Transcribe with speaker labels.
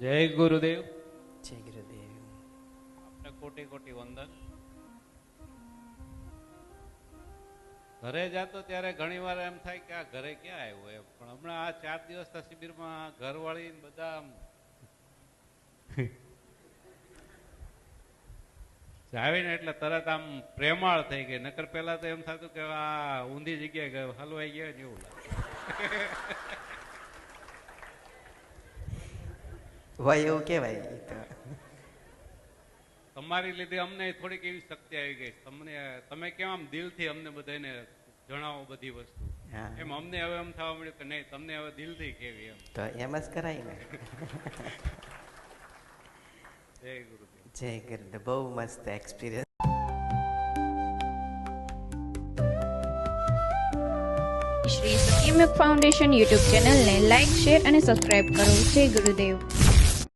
Speaker 1: જય ગુરુદેવ.
Speaker 2: જય ગુરુદેવ.
Speaker 1: આપને કોટી કોટી વંદન. ઘરે જાતો ત્યારે ઘણી વાર એમ થાય કે આ ઘરે ક્યાં આવ્યો એમ. પણ હમણાં આ ચાર દિવસના શિબિરમાં ઘરવાળી ને બધા આમ આવીને એટલે તરત આમ પ્રેમાળ થઈ ગઈ. નકર પેલા તો એમ થતું કે આ ઊંધી જગ્યાએ ગયો હલવાઈ ગયા ને એવું લાગે.
Speaker 2: હોય એવું કહેવાય
Speaker 1: તમારી લીધે અમને થોડીક એવી શક્તિ આવી ગઈ. તમને તમે કેમ આમ દિલથી અમને બધાને જણાવો બધી વસ્તુ? એમ અમને હવે એમ થવા મળ્યું કે નહીં તમને હવે દિલથી કેવી એમ.
Speaker 2: તો એમ જ કરાય ને.
Speaker 1: જય ગુરુદેવ.
Speaker 2: જય ગુરુદેવ. બહુ મસ્ત experience
Speaker 3: Shri Satyamyug foundation YouTube ચેનલને લાઇક શેર અને સબસ્ક્રાઇબ કરો. જય ગુરુદેવ.